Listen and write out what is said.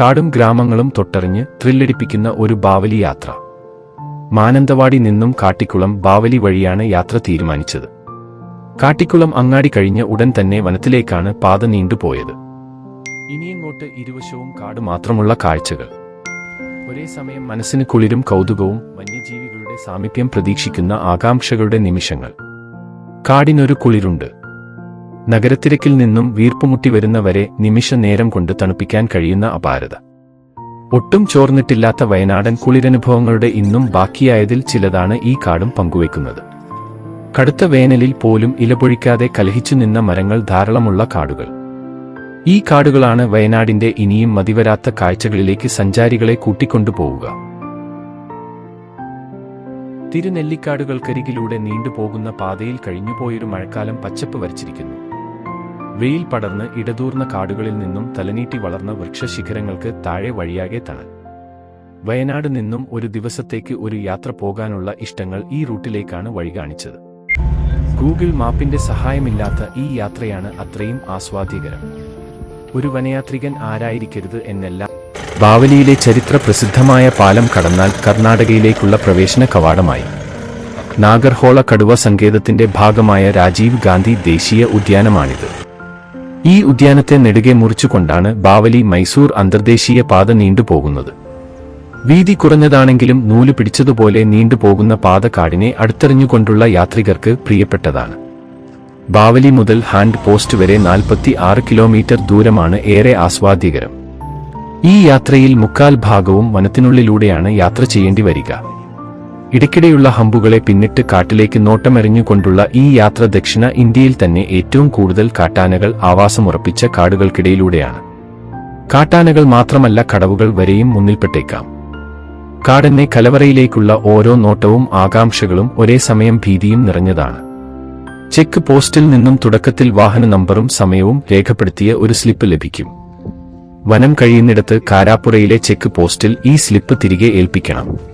കാടും ഗ്രാമങ്ങളും തൊട്ടറിഞ്ഞ് ത്രില്ലടിപ്പിക്കുന്ന ഒരു ബാവലി യാത്ര. മാനന്തവാടി നിന്നും കാട്ടിക്കുളം ബാവലി വഴിയാണ് യാത്ര തീരുമാനിച്ചത്. കാട്ടിക്കുളം അങ്ങാടി കഴിഞ്ഞ് ഉടൻ തന്നെ വനത്തിലേക്കാണ് പാത നീണ്ടുപോയത് ഇനിയങ്ങോട്ട് ഇരുവശവും കാട് മാത്രമുള്ള കാഴ്ചകൾ. ഒരേ സമയം മനസ്സിന് കുളിരും കൗതുകവും വന്യജീവികളുടെ സാമീപ്യം പ്രതീക്ഷിക്കുന്ന ആകാംക്ഷകളുടെ നിമിഷങ്ങൾ. കാടിനൊരു കുളിരുണ്ട്. നഗരത്തിരക്കിൽ നിന്നും വീർപ്പുമുട്ടി വരുന്നവരെ നിമിഷ നേരം കൊണ്ട് തണുപ്പിക്കാൻ കഴിയുന്ന അപാരത. ഒട്ടും ചോർന്നിട്ടില്ലാത്ത വയനാടൻ കുളിരനുഭവങ്ങളുടെ ഇന്നും ബാക്കിയായതിൽ ചിലതാണ് ഈ കാടും പങ്കുവെക്കുന്നത് കടുത്ത വേനലിൽ പോലും ഇലപൊഴിക്കാതെ കലഹിച്ചു നിന്ന മരങ്ങൾ ധാരാളമുള്ള കാടുകൾ. ഈ കാടുകളാണ് വയനാടിന്റെ ഇനിയും മതിവരാത്ത കാഴ്ചകളിലേക്ക് സഞ്ചാരികളെ കൂട്ടിക്കൊണ്ടുപോവുക. തിരുനെല്ലിക്കാടുകൾക്കരികിലൂടെ നീണ്ടുപോകുന്ന പാതയിൽ കഴിഞ്ഞുപോയൊരു മഴക്കാലം പച്ചപ്പ് വരച്ചിരിക്കുന്നു. വെയിൽ പടർന്ന് ഇടതൂർന്ന കാടുകളിൽ നിന്നും തലനീട്ടി വളർന്ന വൃക്ഷശിഖരങ്ങൾക്ക് താഴെ വഴിയാകെ തണൽ. വയനാട് നിന്നും ഒരു ദിവസത്തേക്ക് ഒരു യാത്ര പോകാനുള്ള ഇഷ്ടങ്ങൾ ഈ റൂട്ടിലേക്കാണ് വഴി കാണിച്ചത് ഗൂഗിൾ മാപ്പിന്റെ സഹായമില്ലാത്ത ഈ യാത്രയാണ് അത്രയും ആസ്വാദ്യകരം. ഒരു വനയാത്രികൻ ആരായിരിക്കരുത് എന്നല്ല. ബാവലിയിലെ ചരിത്ര പ്രസിദ്ധമായ പാലം കടന്നാൽ കർണാടകയിലേക്കുള്ള പ്രവേശന കവാടമായി. നാഗർഹോള കടുവ സങ്കേതത്തിന്റെ ഭാഗമായ രാജീവ് ഗാന്ധി ദേശീയ ഉദ്യാനമാണിത്. ഈ ഉദ്യാനത്തെ നെടുകെ മുറിച്ചുകൊണ്ടാണ് ബാവലി മൈസൂർ അന്തർദേശീയ പാത നീണ്ടുപോകുന്നത്. വീതി കുറഞ്ഞതാണെങ്കിലും നൂൽ പിടിച്ചതുപോലെ നീണ്ടുപോകുന്ന പാത കാടിനെ അടുത്തെറിഞ്ഞുകൊണ്ടുള്ള യാത്രികർക്ക് പ്രിയപ്പെട്ടതാണ്. ബാവലി മുതൽ ഹാൻഡ് പോസ്റ്റ് വരെ നാൽപ്പത്തി ആറ് കിലോമീറ്റർ ദൂരമാണ് ഏറെ ആസ്വാദ്യകരം. ഈ യാത്രയിൽ മുക്കാൽ ഭാഗവും വനത്തിനുള്ളിലൂടെയാണ് യാത്ര ചെയ്യേണ്ടി വരിക. ഇടയ്ക്കിടെയുള്ള ഹമ്പുകളെ പിന്നിട്ട് കാട്ടിലേക്ക് നോട്ടമെറിഞ്ഞുകൊണ്ടുള്ള ഈ യാത്ര ദക്ഷിണ ഇന്ത്യയിൽ തന്നെ ഏറ്റവും കൂടുതൽ കാട്ടാനകൾ ആവാസമുറപ്പിച്ച കാടുകൾക്കിടയിലൂടെയാണ്. കാട്ടാനകൾ മാത്രമല്ല കടവുകൾ വരെയും മുന്നിൽപ്പെട്ടേക്കാം. കാടന്നെ കലവറയിലേക്കുള്ള ഓരോ നോട്ടവും ആകാംക്ഷകളും ഒരേ സമയം ഭീതിയും നിറഞ്ഞതാണ്. ചെക്ക് പോസ്റ്റിൽ നിന്നും തുടക്കത്തിൽ വാഹന നമ്പറും സമയവും രേഖപ്പെടുത്തിയ ഒരു സ്ലിപ്പ് ലഭിക്കും. വനം കഴിയുന്നിടത്ത് കാരാപ്പുറയിലെ ചെക്ക് പോസ്റ്റിൽ ഈ സ്ലിപ്പ് തിരികെ ഏൽപ്പിക്കണം.